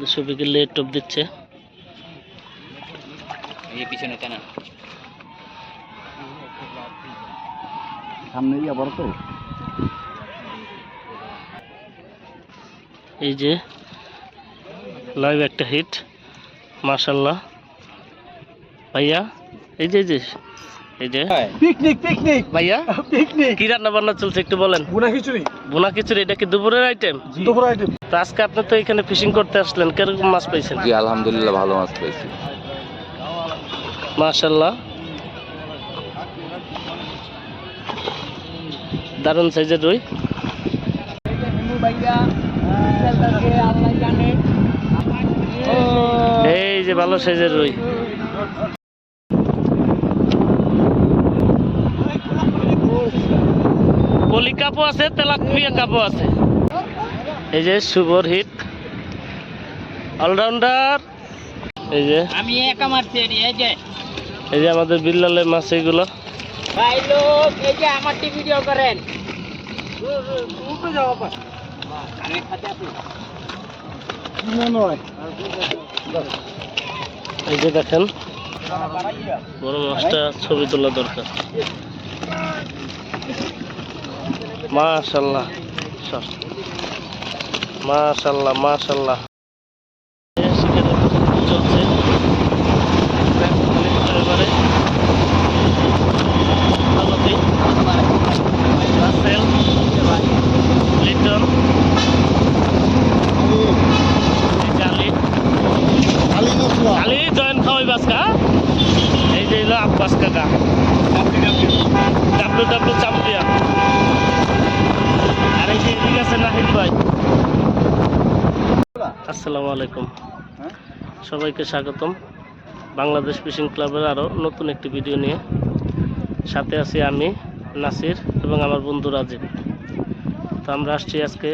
আমাদের সবিকে late top দিচ্ছে। এই পিছনে টানা সামনে আবার তো। এই যে লাইভ একটা হিট মাশাল্লাহ ভাইয়া এই যে এই যে। এই যে। পিকনিক পিকনিক ভাইয়া? পিকনিক কি রান্না বান্না চলছে একটু বলেন? গুনা খিচুড়ি। বোনা খিচুড়ি এটা কি দুপুরের আইটেম দুপুর আইটেম তো আজকে আপনি তো এখানে ফিশিং করতে আসলেন কীরকম মাছ পাইছেন? জি আলহামদুলিল্লাহ ভালো মাছ পেয়েছি মাশাল্লাহ দারুণ সাইজের রুই। এই যে ভালো সাইজের রুই। কাপও আছে তেলাপিয়া কাপও আছে। এই যে সুবর হিট অলরাউন্ডার। এই যে আমি একা মারছি এই যে এই যে। আমাদের বিল্লালের মাছ এগুলো। ভাই লোক এই যে আমার টি ভিডিও করেন। এই যে দেখেন বড় মাছটা ছবি তোলা দরকার। মাশাল্লাহ। মাশাল্লাহ মাশাল্লাহ এই শিকারের প্রস্তুতি চলছে এবারে মালতী, রাসেল, লিটন কালি খালি জয়েন খাওয়াই বাসকা এই যে হলো আব্বাস কাকা ডাব্লিউ ডাব্লিউ চ্যাম্পিয়ন আর এই যে এদিকে আছে নাহিদ ভাই আসসালামু আলাইকুম। সবাইকে স্বাগতম। বাংলাদেশ ফিশিং ক্লাবের আরও নতুন একটি ভিডিও নিয়ে। সাথে আছি আমি নাসির এবং আমার বন্ধু রাজীব। তো আমরা আসছি আজকে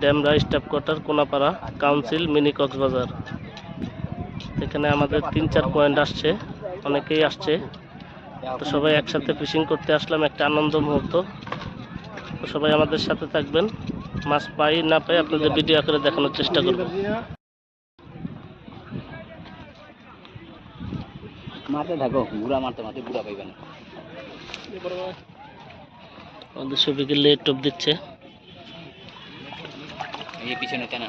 Demra staff quarter Konapara council mini Cox's Bazar. এখানে আমাদের তিন চার পয়েন্ট আসছে অনেকেই আসছে। তো সবাই একসাথে ফিশিং করতে আসলাম একটা আনন্দ মুহূর্ত। তো সবাই আমাদের সাথে থাকবেন। মাছ পাই না পাই আপনাদের ভিডিও করে দেখানোর চেষ্টা করব। মারতে থাকো বুড়া মারতে মারতে বুড়া পাইবে না। আমাদের সবিকে লেট টপ দিচ্ছে। এই পিছনে টানা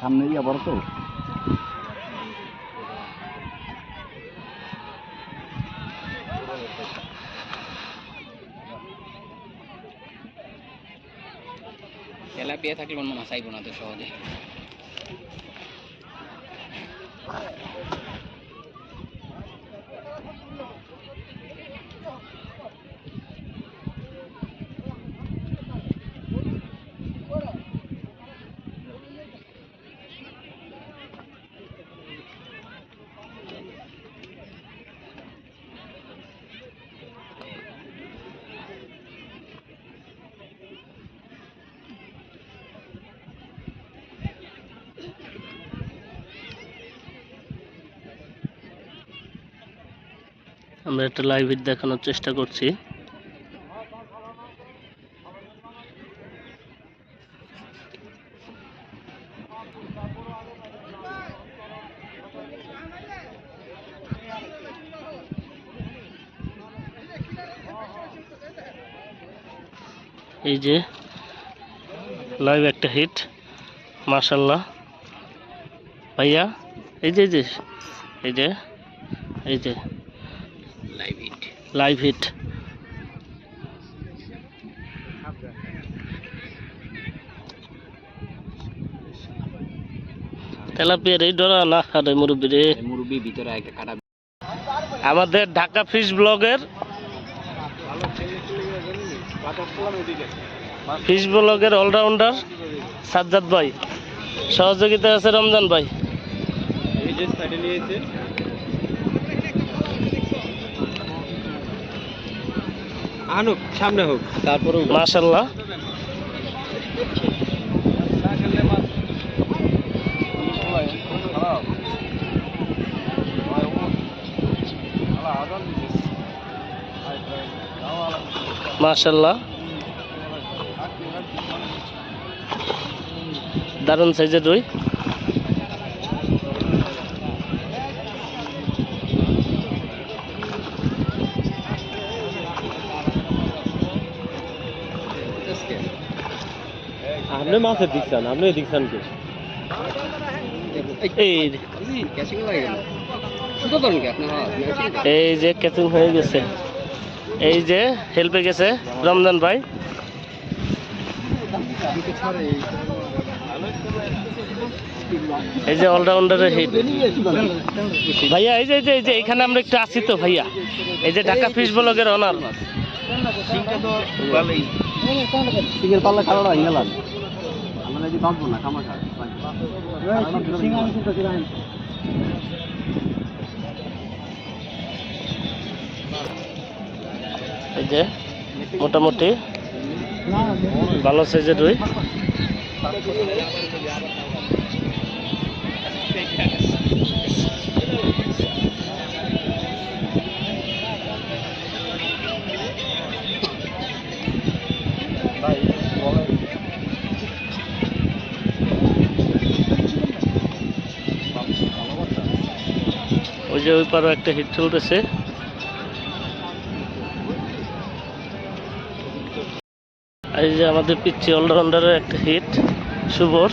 সামনে দিয়ে আবার তো। তেলাপিয়া থাকলে অন্য মাছ আইব তো সহজে। আমরা একটা লাইভ দেখানোর চেষ্টা করছি। এই যে লাইভ একটা হিট মাশাল্লাহ ভাইয়া, এই যে এই যে এই যে এই যে। Live hit. তেলাপিয়ার এই ডরা না খারে মুরব্বী রে। মুরব্বি ভিতরে একটা কাটা আমাদের ঢাকা ফিশ ব্লগের ফিশ ব্লগের অলরাউন্ডার সাজ্জাদ ভাই। সহযোগিতা আছে রমজান ভাই। এই যে সাইডে নিয়েছে আনুক সামনে হোক তারপরে মাশাল্লাহ মাশাল্লাহ দারুণ সাইজের রুই আপনি মাছের দিকছেন আপনি দিকছেন কি? এই ক্যাচিং লাগে গেল। শুধু ধরুন কি এই যে ক্যাচিং হয়ে গেছে। এই যে হেল্পে গেছে রমজান ভাই। এই যে অলরাউন্ডারের হিট ভাইয়া এই যে এই যে এই যে এখানে আমরা একটু আছি তো ভাইয়া। এই যে ঢাকা ফিশ ব্লগের অনার সিঙ্গেল পাল্লা আমরা যদি বাঁচবো না কামা খায় এই যে মোটামুটি ভালো সাইজের রুই। যে ওই পারও একটা হিট চলতেছে। এই যে আমাদের পিচ্ছি অলরাউন্ডারের একটা হিট শুভর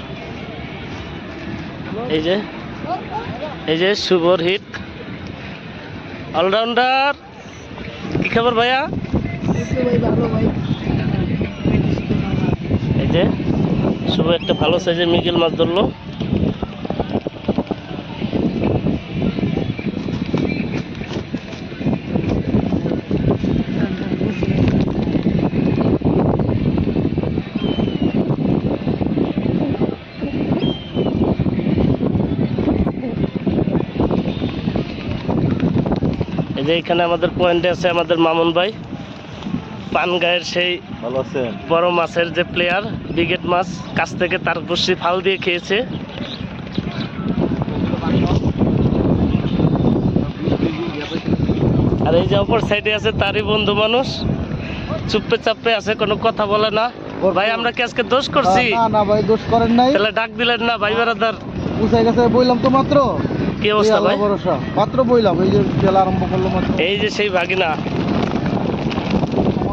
এই যে এই যে শুভর হিট অলরাউন্ডার, কি খবর ভাইয়া? এই যে শুভ একটা ভালো সাইজের মিগেল মাছ ধরলো। যে এখানে আমাদের পয়েন্টে আছে আমাদের মামুন ভাই। পানগায়ের সেই ভালো আছেন? বড় মাছের যে প্লেয়ার ব্রিগেড মাছ কাছ থেকে তার বসি ফাল দিয়ে খেয়েছে। আর এই যে অপর সাইডে আছে তারই বন্ধু মানুষ। চুপে চাপে আছে কোনো কথা বলে না। ভাই আমরা কি আজকে দোষ করছি? না না ভাই দোষ করেন নাই। তাহলে ডাক দিলেন না ভাই বেড়াদার উঁচাই গেছে বললাম তো মাত্র। কি অবস্থা ভাই? মাত্র বইলাম এই যে খেলা আরম্ভ করল মাত্র। এই যে সেই ভাগিনা।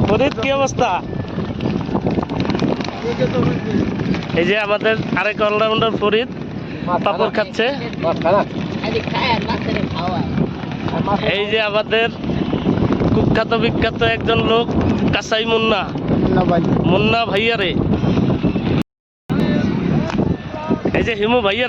ফরিদ কি অবস্থা? এই যে আমাদের আরেক অলরাউন্ডার ফরিদ পাপড় খাচ্ছে। এই যে আমাদের কুখ্যাত বিখ্যাত একজন লোক কাসাই মুন্না। মুন্না ভাইয়া রে। এই যে হিমু ভাইয়া।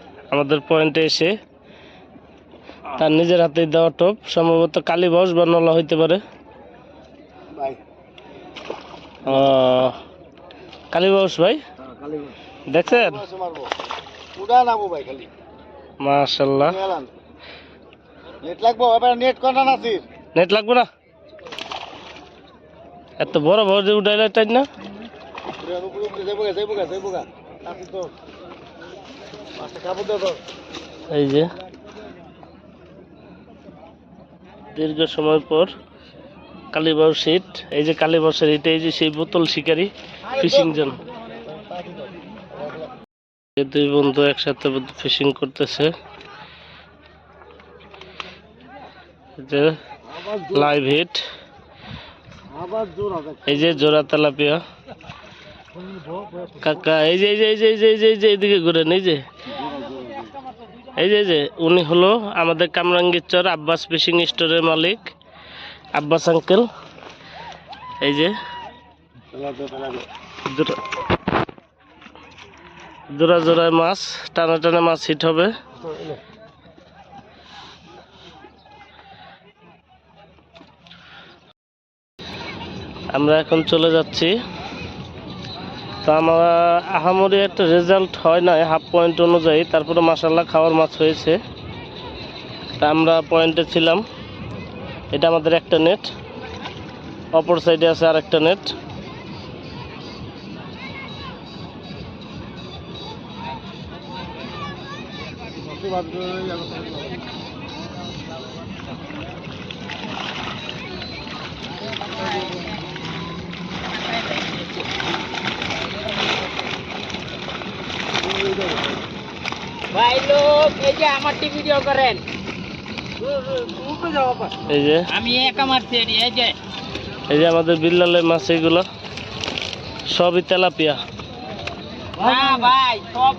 আমাদের পয়েন্টে এসে তার নিজের হাতে দেওয়া টপ সম্ভবত কালী বস বা নলা হইতে পারে। ভাই। কালী বস ভাই? দেখছেন? উড়া নামো মাশাল্লাহ। নেট লাগবো? এবার নেট কটা নাসির। নেট লাগবে না? এত বড় বড় উঠাইলে টাইট না? এই যে। দীর্ঘ সময় পর কালীবাউ সিট এই যে কালীবাউসের এটা এই যে সেই বোতল শিকারি ফিশিং জন দুই বন্ধু একসাথে ফিশিং করতেছে। Live hit. এই যে জোড়া তেলাপিয়া। কাকা, এই যে এই যে এই যে এই যে এই যে এইদিকে ঘুরেন, এই যে। এই যে যে, উনি হলো আমাদের কামরাঙ্গীরচর আব্বাস ফিশিং স্টোরের মালিক, আব্বাস আঙ্কেল। এই যে জোড়া- জোড়া জোড়ায় মাছ, টানা টানা মাছ হিট হবে। আমরা এখন চলে যাচ্ছি। তো আমার, আহামরি একটা রেজাল্ট হয় নাই হাফ পয়েন্ট অনুযায়ী। তারপরে মাসাল্লাহ খাওয়ার মাছ হয়েছে। তা আমরা পয়েন্টে ছিলাম। এটা আমাদের একটা নেট অপর সাইডে আছে আর একটা নেট লোক এই যে আমার ভিডিও করেন। এই যে। আমি একা মারছি এই যে। এই যে আমাদের বিল্লালের মাছ এইগুলো সবই তেলাপিয়া। না ভাই সব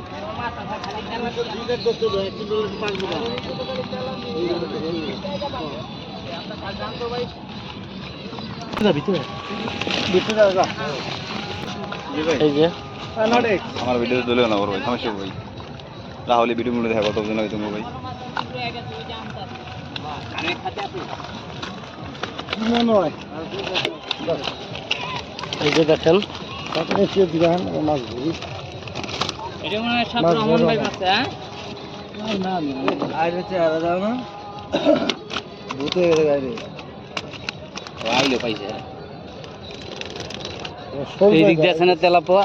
এই যে। আমার ভিডিও তুলে না ভাই সমস্যা ভাই রাহুলের ভিডিও মনে দেখা কতজন হয় তুমি ভাই? আমি খাতে আছি এই যে দেখেন এটা মনে হয় রহমান ভাই হ্যাঁ? আইলো পাইছে। এই দিক দিয়ে আছে না তেলাপোয়া?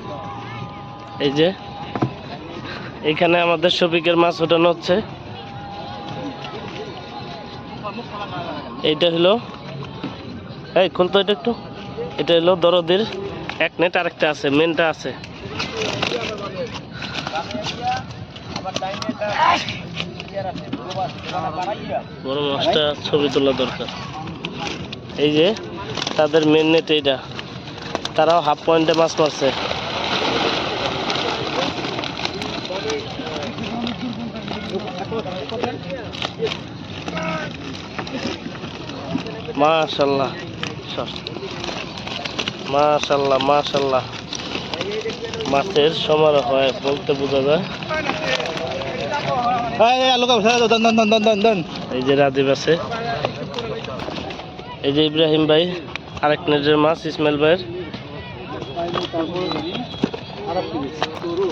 এই যে, এখানে আমাদের শফিকের মাছ ওঠানো হচ্ছে। এইটা হলো, এই খুলতো এটা একটু। এটা হলো দরদের এক নেট আরেকটা আছে মেনটা আছে। বড় মাছটা ছবি তোলা দরকার। এই যে, তাদের মেন নেট এইটা। তারাও হাফ পয়েন্টে মাছ মারছে। মাশাল্লাহ মাশাল্লাহ মাশাল্লাহ মাছের সমারোহ হয় বলতে বোঝা যায়। এই যে রাজীব আছে। এই যে ইব্রাহিম ভাই আরেক নেটের মাছ ইসমাইল ভাইয়ের।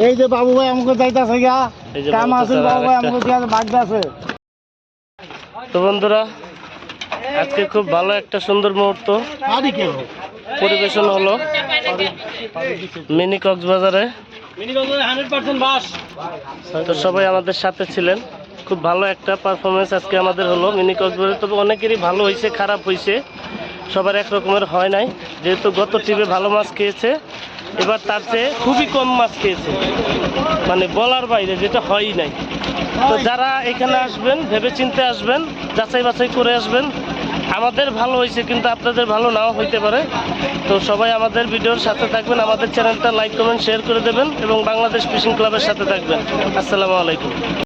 এই যে বাবু ভাই আমাকে যাইতাছে গা এই যে কাম আছে বাবু ভাই। আমাকে দিয়া ভাগদাছে তো বন্ধুরা আজকে খুব ভালো একটা সুন্দর মুহূর্ত। পরিবেশন হলো। মিনি কক্সবাজারে। তো সবাই আমাদের সাথে ছিলেন। খুব ভালো একটা পারফরমেন্স আজকে আমাদের হলো। মিনি কক্সবাজারে তবে অনেকেরই ভালো হয়েছে খারাপ হয়েছে। সবার এক রকমের হয় নাই। যেহেতু গত ট্রিপে ভালো মাছ খেয়েছে এবার তার চেয়ে খুবই কম মাছ খেয়েছে। মানে বলার বাইরে যেটা হয়ই নাই। তো যারা এখানে আসবেন ভেবে চিনতে আসবেন যাচাই বাছাই করে আসবেন আমাদের ভালো হয়েছে, কিন্তু আপনাদের ভালো নাও হইতে পারে। তো সবাই আমাদের ভিডিওর সাথে থাকবেন, আমাদের চ্যানেলটা লাইক, কমেন্ট, শেয়ার করে দেবেন এবং বাংলাদেশ ফিশিং ক্লাবের সাথে থাকবেন। আসসালামু আলাইকুম।